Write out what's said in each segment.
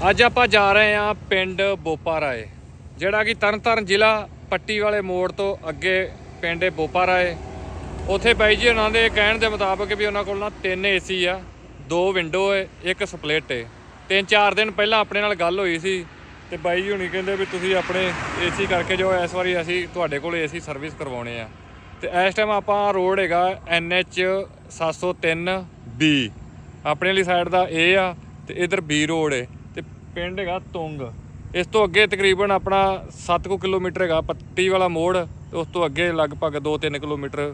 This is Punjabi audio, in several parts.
ਅੱਜ ਆਪਾਂ ਜਾ ਰਹੇ ਹਾਂ ਪਿੰਡ ਬੋਪਾਰਾਏ, ਜਿਹੜਾ ਕਿ ਤਰਨਤਾਰਨ ਜ਼ਿਲ੍ਹਾ ਪੱਟੀ ਵਾਲੇ ਮੋੜ ਤੋਂ ਅੱਗੇ ਪਿੰਡ ਹੈ ਬੋਪਾ ਰਾਏ ਉੱਥੇ ਬਾਈ ਜੀ ਉਹਨਾਂ ਦੇ ਕਹਿਣ ਦੇ ਮੁਤਾਬਕ ਵੀ ਉਹਨਾਂ ਕੋਲ ਨਾ ਤਿੰਨ ਏਸੀ ਆ, ਦੋ ਵਿੰਡੋ ਹੈ, ਇੱਕ ਸਪਲਿਟ ਹੈ। ਤਿੰਨ ਚਾਰ ਦਿਨ ਪਹਿਲਾਂ ਆਪਣੇ ਨਾਲ ਗੱਲ ਹੋਈ ਸੀ ਤੇ ਬਾਈ ਜੀ ਹੁਣੀ ਕਹਿੰਦੇ ਵੀ ਤੁਸੀਂ ਆਪਣੇ ਏਸੀ ਕਰਕੇ ਜੋ ਇਸ ਵਾਰੀ ਅਸੀਂ ਤੁਹਾਡੇ ਕੋਲ ਏਸੀ ਸਰਵਿਸ ਕਰਵਾਉਣੇ ਆ। ਤੇ ਇਸ ਟਾਈਮ ਆਪਾਂ ਰੋਡ ਹੈਗਾ NH 703 ਬੀ, ਆਪਣੇ ਵਾਲੀ ਸਾਈਡ ਦਾ ਏ ਆ ਤੇ ਇਧਰ ਬੀ ਰੋਡ ਹੈ। ਪਿੰਡ ਹੈਗਾ ਤੁੰਗ। ਇਸ ਤੋਂ ਅੱਗੇ ਤਕਰੀਬਨ ਆਪਣਾ 7 ਕੁ ਕਿਲੋਮੀਟਰ ਹੈਗਾ, ਪੱਟੀ ਵਾਲਾ ਮੋੜ, ਤੇ ਉਸ ਤੋਂ ਅੱਗੇ ਲਗਭਗ 2-3 ਕਿਲੋਮੀਟਰ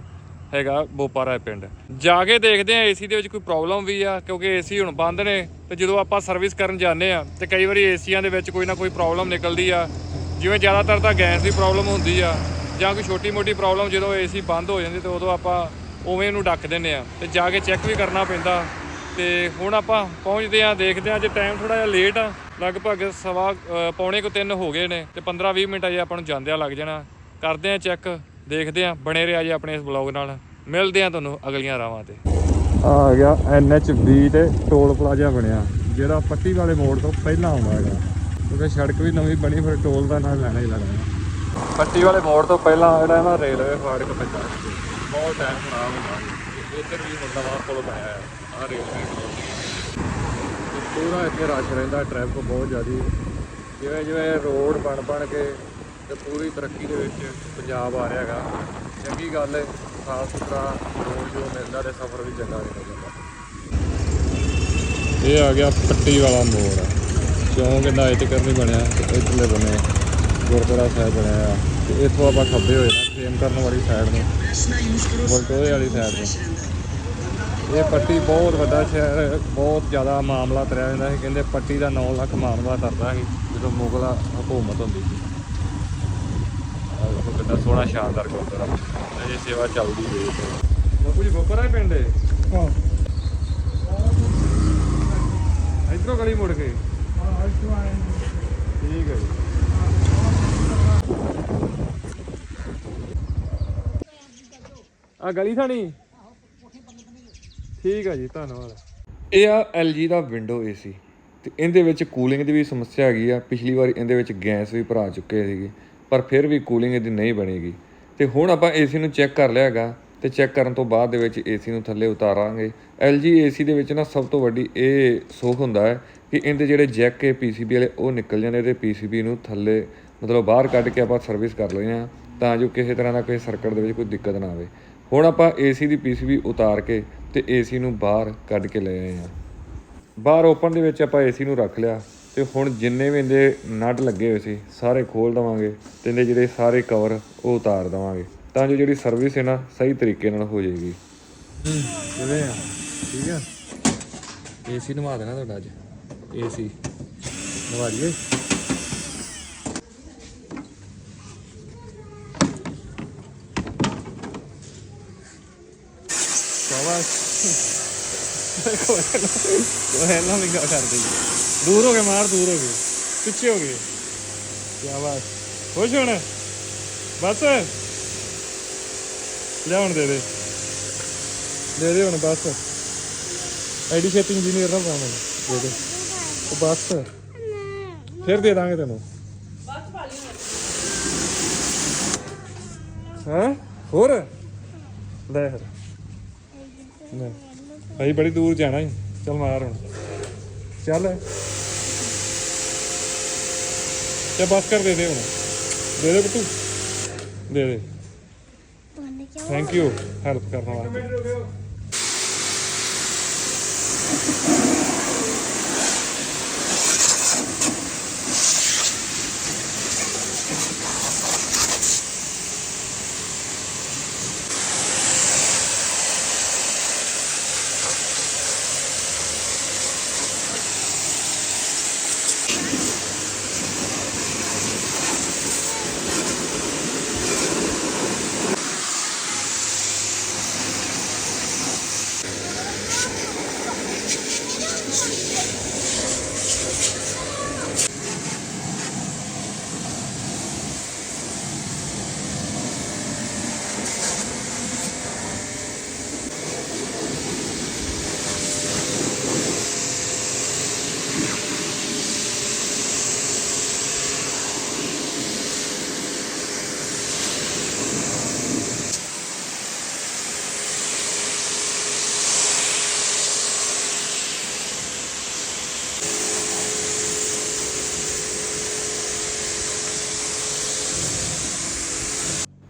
ਹੈਗਾ ਬੋਪਾਰਾ ਪਿੰਡ। ਜਾ ਕੇ ਦੇਖਦੇ ਆ, ਏਸੀ ਦੇ ਵਿੱਚ ਕੋਈ ਪ੍ਰੋਬਲਮ ਵੀ ਆ, ਕਿਉਂਕਿ ਏਸੀ ਹੁਣ ਬੰਦ ਨੇ, ਤੇ ਜਦੋਂ ਆਪਾਂ ਸਰਵਿਸ ਕਰਨ ਜਾਂਦੇ ਆ, ਤੇ ਕਈ ਵਾਰੀ ਏਸੀਆਂ ਦੇ ਵਿੱਚ ਕੋਈ ਨਾ ਕੋਈ ਪ੍ਰੋਬਲਮ ਨਿਕਲਦੀ ਆ। ਜਿਵੇਂ ਜ਼ਿਆਦਾਤਰ ਤਾਂ ਗੈਸ ਦੀ ਪ੍ਰੋਬਲਮ ਹੁੰਦੀ ਆ, ਜਾਂ ਕੋਈ ਛੋਟੀ-ਮੋਟੀ ਪ੍ਰੋਬਲਮ ਜਦੋਂ ਏਸੀ ਬੰਦ ਹੋ ਜਾਂਦੀ, ਤੇ ਉਦੋਂ ਆਪਾਂ ਉਵੇਂ ਇਹਨੂੰ ਡੱਕ ਦਿੰਦੇ ਆ, ਤੇ ਜਾ ਕੇ ਚੈੱਕ ਵੀ ਕਰਨਾ ਪੈਂਦਾ। ਤੇ ਹੁਣ ਆਪਾਂ ਪਹੁੰਚਦੇ ਆ ਦੇਖਦੇ ਆ ਅੱਜ ਟਾਈਮ ਥੋੜਾ ਜਿਹਾ ਲੇਟ ਆ। ਲਗਭਗ ਸਵਾ ਅ, ਪੌਣੇ ਕੋ 3 ਹੋ ਗਏ ਨੇ ਤੇ 15-20 ਮਿੰਟ ਅਜੇ ਆਪਾਂ ਨੂੰ ਜਾਂਦਿਆਂ ਲੱਗ ਜਾਣਾ। ਕਰਦੇ ਆ ਚੈੱਕ ਦੇਖਦੇ ਆ ਬਣੇ ਰਿਹਾ ਜੀ ਆਪਣੇ ਇਸ ਬਲੌਗ ਨਾਲ। ਮਿਲਦੇ ਆ ਤੁਹਾਨੂੰ ਅਗਲੀਆਂ ਰਾਵਾਂ ਤੇ। ਆ ਗਿਆ NH20 ਤੇ ਟੋਲ ਪਲਾਜ਼ਾ ਬਣਿਆ ਜਿਹੜਾ ਪੱਟੀ ਵਾਲੇ ਮੋੜ ਤੋਂ ਪਹਿਲਾਂ ਆਉਂਦਾ ਹੈਗਾ। ਕਿਉਂਕਿ ਸੜਕ ਵੀ ਨਵੀਂ ਬਣੀ ਫਿਰ ਟੋਲ ਦਾ ਨਾਲ ਲੈਣਾ ਹੀ ਲੈਣਾ। ਪੱਟੀ ਵਾਲੇ ਮੋੜ ਤੋਂ ਪਹਿਲਾਂ ਜਿਹੜਾ ਨਾ ਰੇਲਵੇ ਫਾਟਕ ਪੈਂਦਾ। ਬਹੁਤ ਟਾਈਮ ਖਰਾਬ ਹੁੰਦਾ। ਇੱਧਰ ਵੀ ਮਤਲਬ ਆ ਪੁਲ ਬਣਾਇਆ ਹੈ। ਆ ਰੇਲਵੇ ਤੇ ਪੂਰਾ ਇੱਥੇ ਰਸ਼ ਰਹਿੰਦਾ ਟ੍ਰੈਫਿਕ ਬਹੁਤ ਜ਼ਿਆਦੀ। ਜਿਵੇਂ ਜਿਵੇਂ ਰੋਡ ਬਣ ਬਣ ਕੇ ਤੇ ਪੂਰੀ ਤਰੱਕੀ ਦੇ ਵਿੱਚ ਪੰਜਾਬ ਆ ਰਿਹਾ ਹੈਗਾ। ਚੰਗੀ ਗੱਲ ਹੈ, ਸਾਫ਼ ਸੁਥਰਾ ਰੋਡ ਜੋ ਮਿਲਦਾ ਤੇ ਸਫ਼ਰ ਵੀ ਚੰਗਾ ਨਿਕਲ ਜਾਂਦਾ। ਇਹ ਆ ਗਿਆ ਪੱਟੀ ਵਾਲਾ ਮੋੜ। ਚੌਂਕ ਇਹਦਾ ਇੱਥੇ ਕਰਨੀ ਬਣਿਆ ਤੇ ਬਣੇ ਗੁਰਦੁਆਰਾ ਸਾਹਿਬ ਬਣਿਆ ਆ। ਤੇ ਇੱਥੋਂ ਆਪਾਂ ਖੱਬੇ ਹੋਏ ਨਾ। ਖੇਮ ਕਰਨ ਵਾਲੀ ਸਾਈਡ ਨੂੰ। ਬਲਟੋਏ ਵਾਲੀ ਸਾਈਡ ਨੂੰ। ਇਹ ਪੱਟੀ ਬਹੁਤ ਵੱਡਾ ਸ਼ਹਿਰ ਹੈ, ਬਹੁਤ ਜ਼ਿਆਦਾ ਮਾਮਲਾ ਤਰਿਆ ਜਾਂਦਾ ਸੀ। ਕਹਿੰਦੇ ਪੱਟੀ ਦਾ 9 ਲੱਖ ਮਾਮਲਾ ਤਰਦਾ ਸੀ ਜਦੋਂ ਮੁਗਲ ਹਕੂਮਤ ਹੁੰਦੀ ਸੀ। ਦੇਖੋ ਕਿੰਨਾ ਸੋਹਣਾ ਸ਼ਾਨਦਾਰ ਗੁਰਦੁਆਰਾ। ਅਜੇ ਸੇਵਾ ਚੱਲਦੀ ਹੋਈ ਹੈ। ਬਾਪੂ ਜੀ ਗੋਪਰਾ ਹੀ ਪਿੰਡ ਹੈ ਹਾਂ। ਇਧਰੋਂ ਗਲੀ ਮੁੜ ਕੇ? ਠੀਕ ਹੈ ਜੀ। ਆ ਗਲੀ ਥਾਣੀ ਠੀਕ ਆ ਜੀ, ਧੰਨਵਾਦ। ਇਹ ਆ LG ਦਾ ਵਿੰਡੋ AC ਤੇ ਇਹਦੇ ਵਿੱਚ ਕੂਲਿੰਗ ਦੀ ਵੀ ਸਮੱਸਿਆ ਹੈਗੀ ਆ। ਪਿਛਲੀ ਵਾਰ ਇਹਦੇ ਵਿੱਚ ਗੈਸ ਵੀ ਭਰਾ ਚੁੱਕੇ ਸੀਗੇ, ਪਰ ਫਿਰ ਵੀ ਕੂਲਿੰਗ ਇਹਦੀ ਨਹੀਂ ਬਣੇਗੀ। ਤੇ ਹੁਣ ਆਪਾਂ AC ਨੂੰ ਚੈੱਕ ਕਰ ਲਿਆ ਹੈਗਾ ਤੇ ਚੈੱਕ ਕਰਨ ਤੋਂ ਬਾਅਦ ਦੇ ਵਿੱਚ AC ਨੂੰ ਥੱਲੇ ਉਤਾਰਾਂਗੇ। LG AC ਦੇ ਵਿੱਚ ਨਾ ਸਭ ਤੋਂ ਵੱਡੀ ਇਹ ਸੁੱਖ ਹੁੰਦਾ ਹੈ ਕਿ ਇਹਦੇ ਜਿਹੜੇ ਜੈਕ ਹੈ PCB ਵਾਲੇ ਉਹ ਨਿਕਲ ਜਾਂਦੇ ਤੇ PCB ਨੂੰ ਥੱਲੇ ਮਤਲਬ ਬਾਹਰ ਕੱਢ ਕੇ ਆਪਾਂ ਸਰਵਿਸ ਕਰ ਲੈਂਦੇ ਆ ਤਾਂ ਜੋ ਕਿਸੇ ਤਰ੍ਹਾਂ ਦਾ ਕੋਈ ਸਰਕਟ ਦੇ ਵਿੱਚ ਕੋਈ ਦਿੱਕਤ ਨਾ ਆਵੇ। ਹੁਣ ਆਪਾਂ AC ਦੀ PCB ਉਤਾਰ ਕੇ ਤੇ AC ਨੂੰ ਬਾਹਰ ਕੱਢ ਕੇ ਲੈ ਆਏ ਆ ਬਾਹਰ ਓਪਨ ਦੇ ਵਿੱਚ ਆਪਾਂ ਏਸੀ ਨੂੰ ਰੱਖ ਲਿਆ ਤੇ ਹੁਣ ਜਿੰਨੇ ਵੀ ਇਹਦੇ ਨਟ ਲੱਗੇ ਹੋਏ ਸੀ, ਸਾਰੇ ਖੋਲ ਦਵਾਂਗੇ ਤੇ ਇਹਦੇ ਜਿਹੜੇ ਸਾਰੇ ਕਵਰ ਉਹ ਉਤਾਰ ਦਵਾਂਗੇ। ਤਾਂ ਜੋ ਜਿਹੜੀ ਸਰਵਿਸ ਹੈ ਨਾ, ਸਹੀ ਤਰੀਕੇ ਨਾਲ ਹੋ ਜਾਏਗੀ। ਕਿਵੇਂ ਆ। ਠੀਕ ਆ। ਏਸੀ ਨਵਾ ਦੇਣਾ ਤੁਹਾਡਾ ਅੱਜ। ਏਸੀ ਨਵਾ ਦਈਏ। ਸ਼ਾਬਾਸ਼ ਉਹ ਨਾ ਲਿੰਗਾ ਕਰਦੇ ਦੂਰ ਹੋ ਗਏ ਮਾਰ ਦੂਰ ਹੋ ਗਏ ਪਿੱਛੇ ਹੋ ਗਏ ਕੀ ਖੁਸ਼ ਹੋਣਾ ਬਸ ਲੈ ਦੇ ਦੇ ਦੇ ਦੇ ਹੁਣ ਬਸ ਐਡੀ ਸ਼ੇਪਿੰਗ ਇੰਜੀਨੀਅਰ ਨਾ ਬਣਾ ਦੇ ਦੇ ਉਹ ਬਸ ਫਿਰ ਦੇ ਦਾਂਗੇ ਤੈਨੂੰ ਹਾਂ ਹੋਰ ਲੈ ਫਿਰ ਲੈ। ਭਾਈ ਬੜੀ ਦੂਰ ਜਾਣਾ ਹੈ ਚੱਲ ਮਾਰ ਹੁਣ। ਚੱਲ। ਤੇ ਬਸ ਕਰ ਦੇ ਦੇ ਹੁਣ। ਦੇ ਦੇ ਬਟੂ ਦੇ ਦੇ। ਥੈਂਕ ਯੂ ਹੈਲਪ ਕਰਨ ਵਾਸਤੇ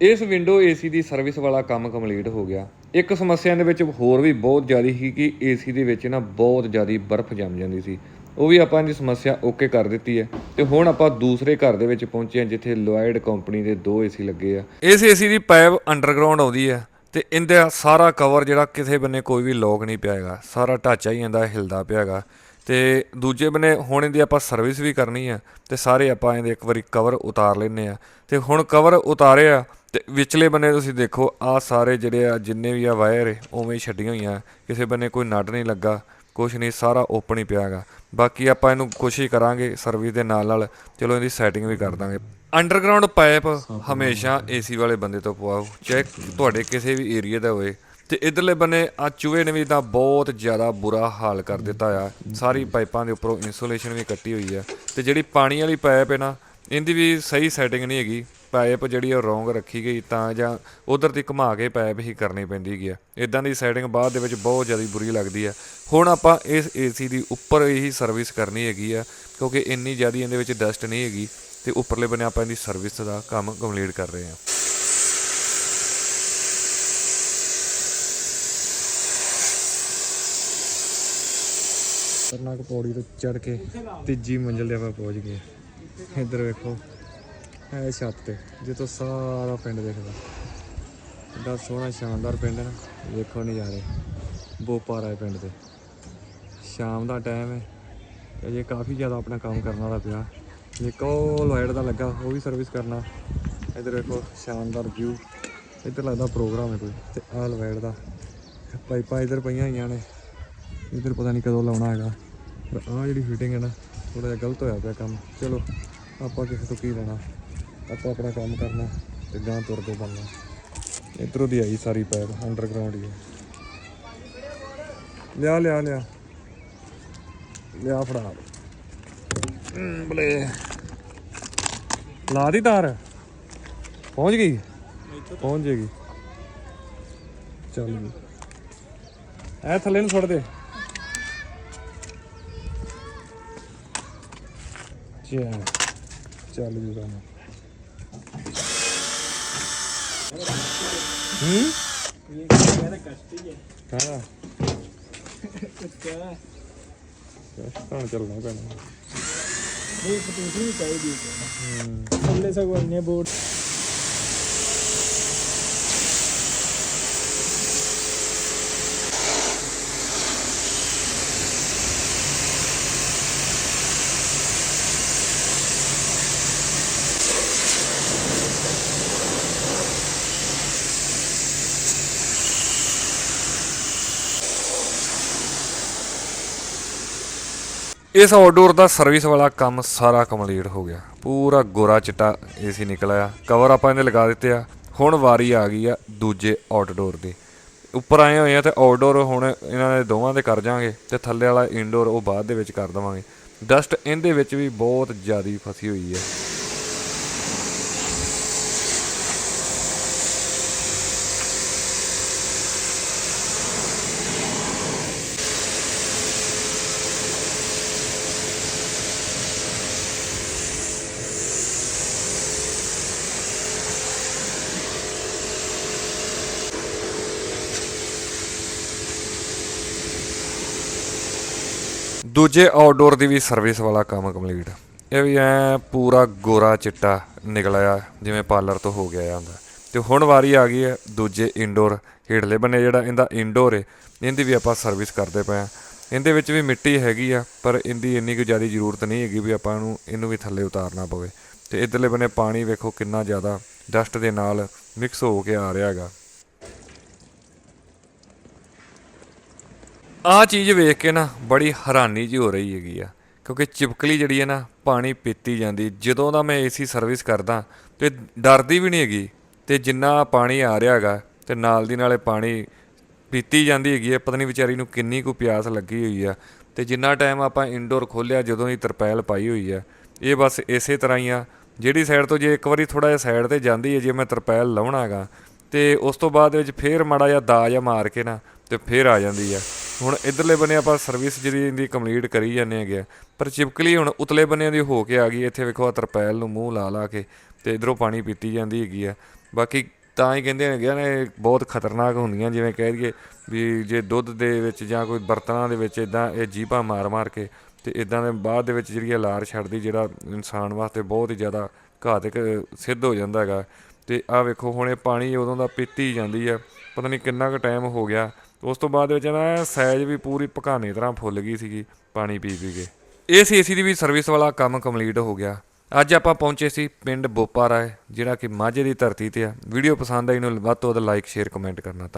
ਇਸ ਵਿੰਡੋ ਏਸੀ ਦੀ ਸਰਵਿਸ ਵਾਲਾ ਕੰਮ ਕੰਪਲੀਟ ਹੋ ਗਿਆ। ਇੱਕ ਸਮੱਸਿਆ ਦੇ ਵਿੱਚ ਹੋਰ ਵੀ ਬਹੁਤ ਜ਼ਿਆਦਾ ਸੀ ਕਿ ਏਸੀ ਦੇ ਵਿੱਚ ਨਾ ਬਹੁਤ ਜ਼ਿਆਦਾ ਬਰਫ਼ ਜੰਮ ਜਾਂਦੀ ਸੀ। ਉਹ ਵੀ ਆਪਾਂ ਇਹਦੀ ਸਮੱਸਿਆ ਓਕੇ ਕਰ ਦਿੱਤੀ ਹੈ। ਤੇ ਹੁਣ ਆਪਾਂ ਦੂਸਰੇ ਘਰ ਦੇ ਵਿੱਚ ਪਹੁੰਚੇ ਹਾਂ, ਜਿੱਥੇ ਲੋਇਡ ਕੰਪਨੀ ਦੇ ਦੋ ਏਸੀ ਲੱਗੇ ਆ। ਇਸ ਏਸੀ ਦੀ ਪਾਈਪ ਅੰਡਰਗਰਾਉਂਡ ਆਉਂਦੀ ਹੈ ਤੇ ਇਹਦਾ ਸਾਰਾ ਕਵਰ ਜਿਹੜਾ ਕਿਸੇ ਬੰਨੇ ਕੋਈ ਵੀ ਲੋਕ ਨਹੀਂ ਪਿਆ ਹੈਗਾ। ਸਾਰਾ ਢਾਂਚਾ ਹੀ ਇਹਦਾ ਹਿਲਦਾ ਪਿਆ ਹੈਗਾ। ਤੇ ਦੂਜੇ ਬੰਨੇ ਹੁਣ ਇਹਦੀ ਆਪਾਂ ਸਰਵਿਸ ਵੀ ਕਰਨੀ ਆ ਤੇ ਸਾਰੇ ਆਪਾਂ ਇਹਦੇ ਇੱਕ ਵਾਰੀ ਕਵਰ ਉਤਾਰ ਲੈਨੇ ਆ। ਤੇ ਹੁਣ ਕਵਰ ਉਤਾਰੇ ਆ ਤੇ ਵਿਚਲੇ ਬੰਨੇ ਤੁਸੀਂ ਦੇਖੋ, ਆ ਸਾਰੇ ਜਿਹੜੇ ਆ ਜਿੰਨੇ ਵੀ ਆ ਵਾਇਰ ਉਵੇਂ ਹੀ ਛੱਡੀਆਂ ਹੋਈਆਂ ਕਿਸੇ ਬੰਨੇ ਕੋਈ ਨਟ ਨਹੀਂ ਲੱਗਾ, ਕੁਛ ਨਹੀਂ, ਸਾਰਾ ਓਪਨ ਹੀ ਪਿਆਗਾ ਬਾਕੀ ਆਪਾਂ ਇਹਨੂੰ ਕੋਸ਼ਿਸ਼ ਕਰਾਂਗੇ ਸਰਵਿਸ ਦੇ ਨਾਲ ਨਾਲ। ਚਲੋ ਇਹਦੀ ਸੈਟਿੰਗ ਵੀ ਕਰ ਦਾਂਗੇ। ਅੰਡਰਗਰਾਉਂਡ ਪਾਈਪ ਹਮੇਸ਼ਾ ਏਸੀ ਵਾਲੇ ਬੰਦੇ ਤੋਂ ਪਵਾਓ, ਚਾਹੇ ਤੁਹਾਡੇ ਕਿਸੇ ਵੀ ਏਰੀਆ ਦਾ ਹੋਵੇ ਤੇ ਇਧਰਲੇ ਬੰਨੇ ਆ ਚੂਹੇ ਨੇ ਵੀ ਤਾਂ ਬਹੁਤ ਜ਼ਿਆਦਾ ਬੁਰਾ ਹਾਲ ਕਰ ਦਿੱਤਾ ਆ। ਸਾਰੀ ਪਾਈਪਾਂ ਦੇ ਉੱਪਰੋਂ ਇਨਸੂਲੇਸ਼ਨ ਵੀ ਕੱਟੀ ਹੋਈ ਆ ਤੇ ਜਿਹੜੀ ਪਾਣੀ ਵਾਲੀ ਪਾਈਪ ਹੈ ਨਾ ਇਹਦੀ ਵੀ ਸਹੀ ਸੈਟਿੰਗ ਨਹੀਂ ਹੈਗੀ। ਪਾਈਪ ਜਿਹੜੀ ਉਹ ਰੋਂਗ ਰੱਖੀ ਗਈ ਤਾਂ ਜਾਂ ਉਧਰ ਦੀ ਘੁਮਾ ਕੇ ਪਾਈਪ ਹੀ ਕਰਨੀ ਪੈਂਦੀ ਹੈਗੀ ਆ। ਇਦਾਂ ਦੀ ਸੈਟਿੰਗ ਬਾਅਦ ਦੇ ਵਿੱਚ ਬਹੁਤ ਜ਼ਿਆਦਾ ਬੁਰੀ ਲੱਗਦੀ ਆ। ਹੁਣ ਆਪਾਂ ਇਸ ਏਸੀ ਦੀ ਉੱਪਰ ਹੀ ਸਰਵਿਸ ਕਰਨੀ ਹੈਗੀ ਆ ਕਿਉਂਕਿ ਇੰਨੀ ਜ਼ਿਆਦਾ ਇਹਦੇ ਵਿੱਚ ਡਸਟ ਨਹੀਂ ਹੈਗੀ ਤੇ ਉੱਪਰਲੇ ਬੰਨੇ ਆਪਾਂ ਇਹਦੀ ਸਰਵਿਸ ਦਾ ਕੰਮ ਕੰਪਲੀਟ ਕਰ ਰਹੇ ਹਾਂ ਖਤਰਨਾਕ ਪੌੜੀ ਤੋਂ ਚੜ ਕੇ ਤੀਜੀ ਮੰਜ਼ਿਲ ਤੇ ਆਪਾਂ ਪਹੁੰਚ ਗਏ। ਇੱਧਰ ਵੇਖੋ, ਇਹ ਛੱਤ ਤੇ, ਜਿੱਥੋਂ ਸਾਰਾ ਪਿੰਡ ਦਿਖਦਾ। ਕਿੰਨਾ ਸੋਹਣਾ, ਸ਼ਾਨਦਾਰ ਪਿੰਡ ਹੈ ਨਾ। ਵੇਖੋ ਨਜ਼ਾਰੇ, ਬੋਪਾਰਾ ਹੈ ਪਿੰਡ ਦੇ। ਸ਼ਾਮ ਦਾ ਟਾਈਮ ਹੈ। ਤੇ ਅਜੇ ਕਾਫੀ ਜ਼ਿਆਦਾ ਆਪਣਾ ਕੰਮ ਕਰਨ ਵਾਲਾ ਪਿਆ। ਇੱਕ ਉਹ ਲਾਈਟ ਦਾ ਲੱਗਾ, ਉਹ ਵੀ ਸਰਵਿਸ ਕਰਨਾ। ਇੱਧਰ ਵੇਖੋ, ਸ਼ਾਨਦਾਰ ਵਿਊ ਇੱਧਰ ਲੱਗਦਾ ਪ੍ਰੋਗਰਾਮ ਹੈ ਕੋਈ, ਤੇ ਆਹ ਲਾਈਟ ਦਾ। ਪਾਈਪਾਂ ਇੱਧਰ ਪਈਆਂ ਹੋਈਆਂ ਨੇ। ਇੱਧਰ ਪਤਾ ਨਹੀਂ ਕਦੋਂ ਲਾਉਣਾ ਹੈਗਾ। ਪਰ ਆਹ ਜਿਹੜੀ ਫਿਟਿੰਗ ਹੈ ਨਾ ਥੋੜਾ ਜਿਹਾ ਗਲਤ ਹੋਇਆ ਪਿਆ ਕੰਮ। ਚਲੋ, ਆਪਾਂ ਕਿਸੇ ਤੋਂ ਕੀ ਲੈਣਾ? ਆਪਾਂ ਆਪਣਾ ਕੰਮ ਕਰਨਾ ਤੇ ਗਾਂ ਤੁਰਦੇ ਬਣਨਾ। ਇੱਧਰੋਂ ਦੀ ਆਈ ਸਾਰੀ ਪੈਪ ਅੰਡਰਗਰਾਉਂਡ ਹੀ ਹੈ ਲਿਆ ਲਿਆ ਲਿਆ। ਲਿਆ ਫੜਾ। ਬਲੇ। ਲਾ ਦੀ ਤਾਰ। ਪਹੁੰਚ ਗਈ? ਪਹੁੰਚ ਜੇਗੀ। ਚੱਲ ਜੀ। ਐ ਥੱਲੇ ਨੂੰ ਛੱਡ ਦੇ। ਚੱਲ ਚੱਲ ਜੀ ਕੰਮ ਹੂੰ ਕਾਹਦਾ ਕਸ਼ਤਾਂ ਚੱਲਣਾ ਇਸ ਆਊਟਡੋਰ ਦਾ ਸਰਵਿਸ ਵਾਲਾ ਕੰਮ ਸਾਰਾ ਕੰਪਲੀਟ ਹੋ ਗਿਆ। ਪੂਰਾ ਗੋਰਾ ਚਿੱਟਾ ਏਸੀ ਨਿਕਲਿਆ ਕਵਰ ਆਪਾਂ ਇਹਨੇ ਲਗਾ ਦਿੱਤੇ ਆ। ਹੁਣ ਵਾਰੀ ਆ ਗਈ ਆ ਦੂਜੇ ਆਊਟਡੋਰ ਦੀ। ਉੱਪਰ ਆਏ ਹੋਏ ਆ ਤੇ ਆਊਟਡੋਰ ਹੁਣ ਇਹਨਾਂ ਦੇ ਦੋਵਾਂ ਦੇ ਕਰ ਜਾਾਂਗੇ ਤੇ ਥੱਲੇ ਵਾਲਾ ਇਨਡੋਰ ਉਹ ਬਾਅਦ ਦੇ ਵਿੱਚ ਕਰ ਦਵਾਂਗੇ। ਡਸਟ ਇਹਦੇ ਵਿੱਚ ਵੀ ਬਹੁਤ ਜ਼ਿਆਦੀ ਫਸੀ ਹੋਈ ਹੈ। ਦੂਜੇ ਆਊਟਡੋਰ ਦੀ ਵੀ ਸਰਵਿਸ ਵਾਲਾ ਕੰਮ ਕੰਪਲੀਟ ਇਹ ਵੀ ਐ ਪੂਰਾ ਗੋਰਾ ਚਿੱਟਾ ਨਿਕਲਿਆ ਜਿਵੇਂ ਪਾਰਲਰ ਤੋਂ ਹੋ ਗਿਆ ਹੁੰਦਾ। ਤੇ ਹੁਣ ਵਾਰੀ ਆ ਗਈ ਹੈ ਦੂਜੇ ਇਨਡੋਰ ਹੇਠਲੇ ਬੰਨੇ, ਜਿਹੜਾ ਇਹਦਾ ਇਨਡੋਰ ਹੈ ਇਹਦੀ ਵੀ ਆਪਾਂ ਸਰਵਿਸ ਕਰਦੇ ਪਏ ਆ। ਇਹਦੇ ਵਿੱਚ ਵੀ ਮਿੱਟੀ ਹੈਗੀ ਆ, ਪਰ ਇਹਦੀ ਇੰਨੀ ਕੁ ਜ਼ਿਆਦਾ ਜ਼ਰੂਰਤ ਨਹੀਂ ਹੈਗੀ ਵੀ ਆਪਾਂ ਨੂੰ ਇਹਨੂੰ ਵੀ ਥੱਲੇ ਉਤਾਰਨਾ ਪਵੇ। ਤੇ ਇਧਰਲੇ ਬੰਨੇ ਪਾਣੀ ਵੇਖੋ ਕਿੰਨਾ ਜ਼ਿਆਦਾ ਡਸਟ ਦੇ ਨਾਲ ਮਿਕਸ ਹੋ ਕੇ ਆ ਰਿਹਾ ਹੈਗਾ। ਆਹ ਚੀਜ਼ ਵੇਖ ਕੇ ਨਾ ਬੜੀ ਹੈਰਾਨੀ ਜੀ ਹੋ ਰਹੀ ਹੈਗੀ ਆ, ਕਿਉਂਕਿ ਚਿਪਕਲੀ ਜਿਹੜੀ ਹੈ ਨਾ ਪਾਣੀ ਪੀਤੀ ਜਾਂਦੀ, ਜਦੋਂ ਦਾ ਮੈਂ ਏਸੀ ਸਰਵਿਸ ਕਰਦਾ, ਤੇ ਡਰਦੀ ਵੀ ਨਹੀਂ ਹੈਗੀ, ਤੇ ਜਿੰਨਾ ਪਾਣੀ ਆ ਰਿਹਾ ਹੈਗਾ, ਤੇ ਨਾਲ ਦੀ ਨਾਲੇ ਪਾਣੀ ਪੀਤੀ ਜਾਂਦੀ ਹੈਗੀ ਹੈ ਪਤਾ ਨਹੀਂ ਵਿਚਾਰੀ ਨੂੰ ਕਿੰਨੀ ਕੁ ਪਿਆਸ ਲੱਗੀ ਹੋਈ ਆ, ਤੇ ਜਿੰਨਾ ਟਾਈਮ ਆਪਾਂ ਇਨਡੋਰ ਖੋਲਿਆ, ਜਦੋਂ ਦੀ ਤਰਪੈਲ ਪਾਈ ਹੋਈ ਆ, ਇਹ ਬਸ ਇਸੇ ਤਰ੍ਹਾਂ ਹੀ ਆ, ਜਿਹੜੀ ਸਾਈਡ ਤੋਂ ਜੇ ਇੱਕ ਵਾਰੀ ਥੋੜਾ ਜਿਹਾ ਸਾਈਡ ਤੇ ਜਾਂਦੀ ਹੈ, ਜੇ ਮੈਂ ਤਰਪੈਲ ਲਾਉਣਾ ਹੈਗਾ, ਤੇ ਉਸ ਤੋਂ ਬਾਅਦ ਦੇ ਵਿੱਚ ਫੇਰ ਮਾੜਾ ਜਿਹਾ ਦਾ ਜਾਂ ਮਾਰ ਕੇ ਨਾ, ਤੇ ਫੇਰ ਆ ਜਾਂਦੀ ਆ। ਹੁਣ ਇਧਰਲੇ ਬੰਨੇ ਆਪਾਂ ਸਰਵਿਸ ਜਿਹੜੀ ਇਹਦੀ ਕੰਪਲੀਟ ਕਰੀ ਜਾਂਦੇ ਹੈਗੇ ਆ। ਪਰ ਚਿਪਕਲੀ ਹੁਣ ਉਤਲੇ ਬੰਨੇ ਦੀ ਹੋ ਕੇ ਆ ਗਈ, ਇੱਥੇ ਵੇਖੋ ਆਹ ਤਰਪੈਲ ਨੂੰ ਮੂੰਹ ਲਾ ਲਾ ਕੇ ਤੇ ਇਧਰੋਂ ਪਾਣੀ ਪੀਤੀ ਜਾਂਦੀ ਹੈਗੀ ਆ ਬਾਕੀ ਤਾਂ ਹੀ ਕਹਿੰਦੇ ਹੈਗੇ ਨੇ, ਇਹ ਬਹੁਤ ਖਤਰਨਾਕ ਹੁੰਦੀਆਂ, ਜਿਵੇਂ ਕਹਿ ਦਈਏ ਵੀ ਜੇ ਦੁੱਧ ਦੇ ਵਿੱਚ ਜਾਂ ਕੋਈ ਬਰਤਨਾਂ ਦੇ ਵਿੱਚ ਇਦਾਂ ਇਹ ਜੀਭਾਂ ਮਾਰ-ਮਾਰ ਕੇ ਤੇ ਇਦਾਂ ਦੇ ਬਾਅਦ ਦੇ ਵਿੱਚ ਜਿਹੜੀ ਇਹ ਲਾਰ ਛੱਡਦੀ, ਜਿਹੜਾ ਇਨਸਾਨ ਵਾਸਤੇ ਬਹੁਤ ਹੀ ਜ਼ਿਆਦਾ ਘਾਤਕ, ਸਿੱਧ ਹੋ ਜਾਂਦਾ ਹੈਗਾ ਤੇ ਆਹ ਵੇਖੋ, ਹੁਣ ਇਹ ਪਾਣੀ ਉਦੋਂ ਦਾ ਪੀਤੀ ਜਾਂਦੀ ਆ, ਪਤਾ ਨਹੀਂ ਕਿੰਨਾ ਕੁ ਟਾਈਮ ਹੋ ਗਿਆ ਉਸ ਤੋਂ ਬਾਅਦ ਵਿੱਚ ਨਾ ਸਾਈਜ਼ ਵੀ ਪੂਰੀ ਪਕਾਨੇ ਤਰ੍ਹਾਂ ਫੁੱਲ ਗਈ ਸੀਗੀ ਪਾਣੀ ਪੀ ਪੀ ਕੇ। ਇਸ ਏਸੀ ਦੀ ਵੀ ਸਰਵਿਸ ਵਾਲਾ ਕੰਮ ਕੰਪਲੀਟ ਹੋ ਗਿਆ। ਅੱਜ ਆਪਾਂ ਪਹੁੰਚੇ ਸੀ ਪਿੰਡ ਬੋਪਾ ਰਾਏ ਜਿਹੜਾ ਕਿ ਮਾਝੇ ਦੀ ਧਰਤੀ ਤੇ ਆ। ਵੀਡੀਓ ਪਸੰਦ ਆਈ ਨੂੰ ਵੱਧ ਤੋਂ ਵੱਧ ਲਾਈਕ ਸ਼ੇਅਰ ਕਮੈਂਟ ਕਰਨਾ